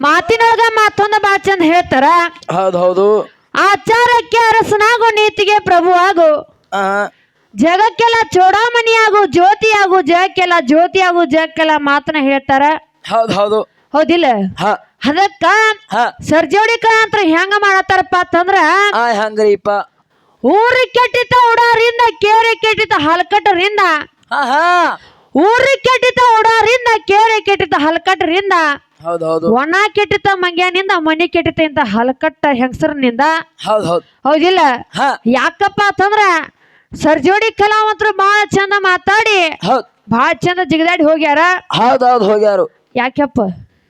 ಮಾತಿನೊಳಗ ಮತ್ತೊಂದ ಬಾಳ ಚಂದ ಹೇಳ್ತಾರ. ಹೌದು ಹೌದು ಆಚಾರಕ್ಕೆ ಅರಸನಾಗು ನೀತಿಗೆ ಪ್ರಭು ಆಗು. ಆ. ಜಗಕ್ಕೆಲ್ಲ ಚೋಡಾಮಣಿ ಆಗು ಜ್ಯೋತಿ ಆಗು ಜಗಕ್ಕೆಲ್ಲ ಜ್ಯೋತಿ ಆಗು ಜಗಕ್ಕೆಲ್ಲ ಮಾತನ್ನ ಹೇಳ್ತಾರ. ಹೌದು ಹೌದು ಹೌದಿಲ್ಲ? ಹ. ಅದಕ್ಕ ಹ. ಸರ್ಜೋಡಿ ಅಂತ ಹೆಂಗ ಮಾಡತ್ತಾರಪ್ಪ ಅಂತಂದ್ರ ಆ ಹಂಗ್ರಿಪ್ಪ? ಊರಿ ಕೆಟ್ಟಿತ ಉಡಾರಿಂದ ಕೇರಿ ಕೆಟ್ಟಿತ ಹಲ್ಕಟ್ಟರಿಂದ. ಹಾ ಹಾ ಊರಿ ಕೆಟ್ಟಿತ ಉಡಾರಿಂದ ಕೇರಿ ಕೆಟ್ಟಿತ ಹಲ್ಕಟ್ಟರಿಂದ. ಹೌದು ಹೌದು ಒಣ ಕೆಟ್ಟಿತ ಮಂಗ್ಯಾನಿಂದ ಮನಿ ಕೆಟ್ಟಿತ ಇಂತ ಹಲಕಟ್ಟ ಹೆಂಗಸರ್ನಿಂದ? ಹೌದು ಹೌದು ಹೌದಿಲ್ಲ? ಹ. ಯಾಕಪ್ಪ ಅಂತಂದ್ರ ಸರ್ಜೋಡಿ ಕಲಾವಂತರು ಬಹಳ ಚಂದ ಮಾತಾಡಿ ಹೌದು. ಬಹಳ ಚಂದ ಜಿಗದಾಡಿ ಹೋಗ್ಯಾರ. ಹೌದು ಹೌದು ಹೋಗ್ಯಾರು. ಯಾಕಪ್ಪ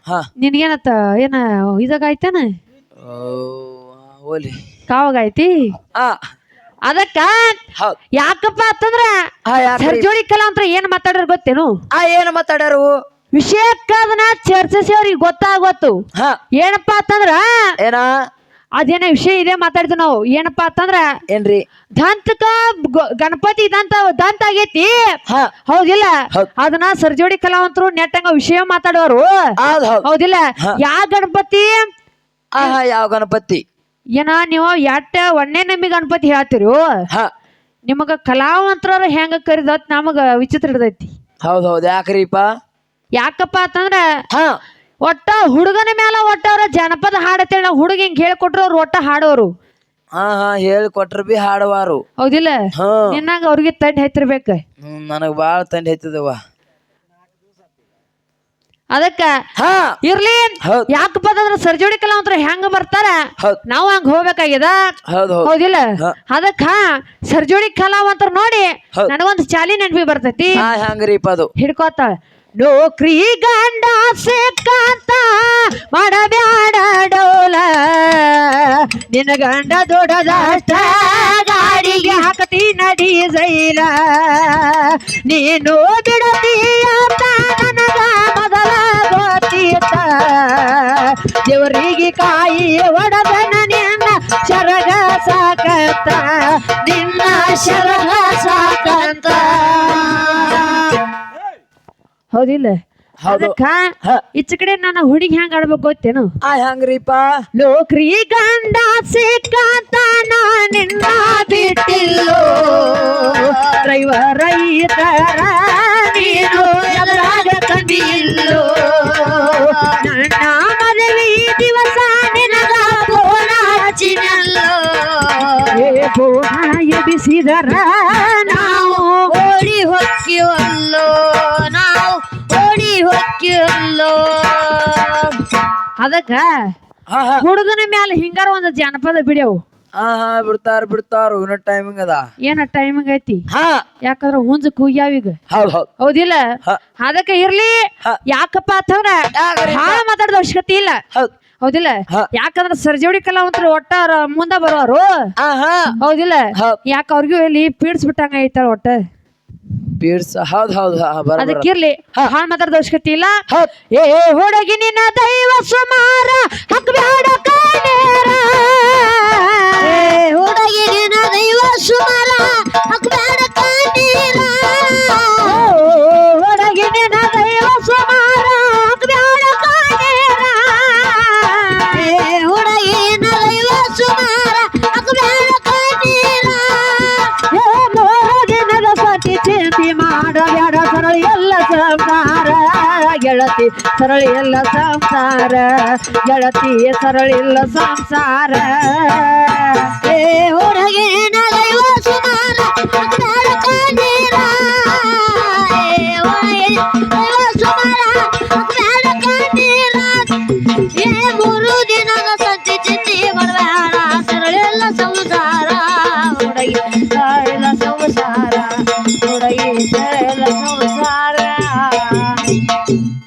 ಹ. ನಿನ್ಗೇನತ್ತ ಏನ ಇದಾಗಾಯ್ತೇನ ಓ, ಕಾವಾಗೈತಿ ಆ. ಅದಕ್ಕ ಹೌದು. ಯಾಕಪ್ಪ ಅಂತಂದ್ರ ಆ ಯಾಕ್ರಿ? ಸರ್ಜೋಡಿ ಕಲಾವಂತರ ಏನ್ ಮಾತಾಡ್ಯಾರ ಗೊತ್ತೇನು? ಆ ಏನು ಮಾತಾಡ್ಯಾರು? ವಿಷಯಕ್ಕ ಅದನ್ನ ಚರ್ಚಿಸಿ ಅವ್ರಿಗೆ ಗೊತ್ತಾಗೋತು ಹ. ಏನಪ್ಪಾ ಅಂತಂದ್ರ ಏನ? ಅದೇನ ವಿಷಯ ಇದೆ ಮಾತಾಡ್ತೀವಿ ನಾವು. ಏನಪ್ಪಾ ಅಂತಂದ್ರ ಏನ್ರಿ? ದಂತಕ ಗೊ- ಗಣಪತಿ ದಂತ ದಂತ ಆಗೈತಿ. ಹ. ಹೌದಿಲ್ಲ? ಹೌದ್. ಅದನ್ನ ಸರ್ಜೋಡಿ ಕಲಾವಂತರು ನೆಟ್ಟಂಗ ವಿಷಯ ಮಾತಾಡೋರು. ಹೌದು ಹೌದು. ಹೌದಿಲ್ಲ? ಯಾವ ಗಣಪತಿ? ಆಹಾ ಯಾವ ಗಣಪತಿ? ಏನ ನೀವು ಎಟ್ಟ ಒಣ್ಣೆ ನಂಬಿ ಗಣಪತಿ ಹೇಳ್ತೀರಿ? ಹ. ನಿಮಗ ಕಲಾವಂತರ ಹೆಂಗ ಕರಿದತ್ ನಮಗ ವಿಚಿತ್ರ ಹಿಡ್ದೈತಿ. ಹೌದು ಹೌದು. ಯಾಕ್ರಿಪ್ಪ? ಯಾಕಪ್ಪ ಅಂತಂದ್ರ ಒಟ್ಟ ಹುಡುಗನ ಮ್ಯಾಲ ಒಟ್ಟ ಅವ್ರ ಜನಪದ ಹಾಡತ್ತೇಳಿ. ನಾವು ಹುಡುಗ ಹಿಂಗ್ ಹೇಳ್ಕೊಟ್ರು ಅವ್ರು ಒಟ್ಟ ಹಾಡೋರು. ಹಾ ಹಾ ಹೇಳ್ಕೊಟ್ರು ಕೊಟ್ರ ಬಿ ಹಾಡುವಾರು. ಹೌದಿಲ್ಲ? ಹ. ನಿನ್ನಾಗ ಅವ್ರಿಗೆ ತಂಡ ಹತ್ತಿರ್ಬೇಕ ನನಗ್ ಬಾಳ ತಂಡಿ ಹತ್ತದವ ಅದಕ್ಕ ಹಾ. ಇರ್ಲಿ ಹೌದ್. ಯಾಕಪ್ಪ ಅಂತಂದ್ರ ಸರ್ಜೋಡಿ ಕಲಾವಂತರ ಹೆಂಗ ಬರ್ತಾರ? ಹೌದ್. ನಾವು ಹಂಗ ಹೋಗ್ಬೇಕಾಗ್ಯದ? ಹೌದು ಹೌದು. ಹೌದಿಲ್ಲ? ಹ. ಅದಕ್ಕ ಸರ್ಜೋಡಿ ಕಲಾವಂತರ ನೋಡಿ ಹೌದ್. ನನಗೊಂದು ಚಾಲಿ ನೆನ್ಪಿ ಬರ್ತೈತಿ. ಹಾ ಹೆಂಗ್ರಿಪ್ಪ ಅದು ಹಿಡ್ಕೋತಾಳ. ನೌಕ್ರಿ ಗಂಡ ಸಿಕ್ಕಂತ ಮಾಡಬ್ಯಾಡ ಡೋಲ. ನಿನ್ನ ಗಂಡ ದೊಡ್ಡದಷ್ಟ ಗಾಡಿಗೆ ಹಾಕತಿ ನಡಿ ಜೈಲ. ನೀನು ಬಿಡತೀಯ ನನಗ ಮೊದಲ ಗೊತ್ತಿತ್ತ. ದೇವರಿಗೆ ಕಾಯಿ ಒಡದನ ನಿನ್ನ ಶರಗ ಸಾಕತ್ತ. ನಿನ್ನ ಶರಗ ಹೌದಿಲ್ಲ? ಹೌದು. ಅದಕ್ಕ ಹ. ಈಚ ಕಡೆ ನನ್ನ ಹುಡುಗಿ ಹೆಂಗ್ ಆಡ್ಬೇಕು ಗೊತ್ತೇನು? ಆ ಹೆಂಗ್ರಿಪ್ಪ? ಲೋಕ್ರಿ ಗಂಡ ಸಿಕ್ಕಂತ ನಾ ನಿನ್ನ ಬಿಟ್ಟಿಲ್ಲೋ. ಡ್ರೈವರ್ ರೈತರ ನೀನು ಎದುರಾಗ ತಂದಿಲ್ಲೋ ನನ್ನ ಮದುವೆ ದಿವಸ ನಿನಗ ಫೋನ ಹಚ್ಚಿನಲ್ಲೋ ಏ ಫೋನ ಎಬಿಸಿದರ ನಾವು ಓಡಿ ಹೊಕ್ಕಿವಲ್ಲೋ. ಅದಕ್ಕ ಹುಡುಗನ ಮ್ಯಾಲ ಹಿಂಗಾರ ಒಂದು ಜಾನಪದ ಬಿಡ್ಯಾವು. ಹಾ ಹಾ ಬಿಡ್ತಾರ ಬಿಡ್ತಾರ ಇನ್ನೂ ಟೈಮಿಂಗ್ ಅದ. ಏನ ಟೈಮಿಂಗ್ ಐತಿ? ಹಾ. ಯಾಕಂದ್ರ ಹುಂಜ ಕೂಗ್ಯಾವೀಗ ಹೌದು ಹೌದು. ಹೌದಿಲ್ಲ. ಅದಕ್ಕ ಇರ್ಲಿ. ಯಾಕಪ್ಪ ಅಂತಂದ್ರ ಯಾಕ್ರಿ? ಮಾತಾಡದ ಅವಶ್ಯಕತೆ ಇಲ್ಲ. ಹೌದು. ಹೌದಿಲ್ಲ. ಯಾಕಂದ್ರ ಸರ್ಜೋಡಿ ಕಲಾವಂತರು ಒಟ್ಟ ಮುಂದೆ ಬರೋರು ಹೌದಿಲ್ಲ? ಹೌದ್. ಯಾಕ ಅವ್ರಿಗೂ ಇಲ್ಲಿ ಪೀಡ್ಸ್ಬಿಟ್ಟಂಗ ಐತಾಳ ಒಟ್ಟ? ಪೀಡ್ಸ ಹೌದು ಹೌದು ಹಾ ಬರ ಅದಕ್ಕಿರ್ಲಿ ಹಾಳ್ ಮಾತಾಡದ ಅವಶ್ಯಕತೆ ಇಲ್ಲ. ಹೌದ್. ಏ ಹುಡುಗಿ ನಿನ್ನ ದೈವ ಸುಮಾರ ಹಕ್ಬ್ಯಾಡ ಕಾಣೇರ. ಏ ಹುಡುಗಿ ಗೆಳತಿ ಸರಳಿಲ್ಲ ಸಂಸಾರ ಸಂಸಾರ. ಏ ಸರಳಿ ಎಲ್ಲ ಸಂಸಾರ. Thank ಸರಳ